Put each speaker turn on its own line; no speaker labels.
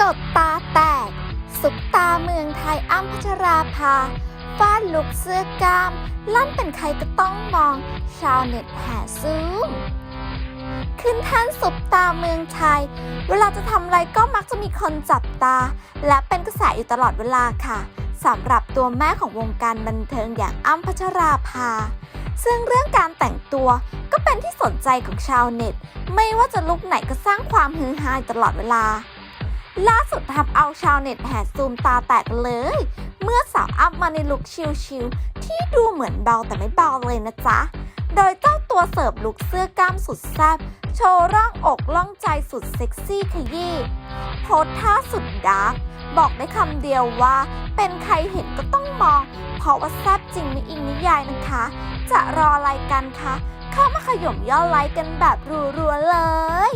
ตาแตก สุปตาเมืองไทยอ้ำพัชราภาฟาดลุกเสื้อกล้าม ลั่นเป็นใครก็ต้องมอง ชาวเน็ตแห่ซูมขึ้นท่านสุปตาเมืองไทย เวลาจะทำอะไรก็มักจะมีคนจับตา และเป็นกระแสอยู่ตลอดเวลาค่ะสำหรับตัวแม่ของวงการบันเทิงอย่างอ้ำพัชราภา ซึ่งเรื่องการแต่งตัวก็เป็นที่สนใจของชาวเน็ต ไม่ว่าจะลุกไหนก็สร้างความฮือฮาตลอดเวลา ล่าสุดทำเอาชาวเน็ตแห่ซูมตาแตกเลย เมื่อสาวอ้ำมาในลุคชิลๆที่ดูเหมือนเบาแต่ไม่เบาเลยนะจ๊ะ โดยเจ้าตัวเสิร์ฟลุคเสื้อกล้ามสุดแซ่บโชว์ร่างอกล่องใจสุดเซ็กซี่ขยี้โพสท่าสุดดาร์กบอกได้คำเดียวว่า เป็นใครเห็นก็ต้องมอง เพราะว่าแซ่บจริงไม่อิงนิยายนะคะ จะรออะไรกันคะ เข้ามาขย่มย่อไลค์กันแบบรัวๆเลย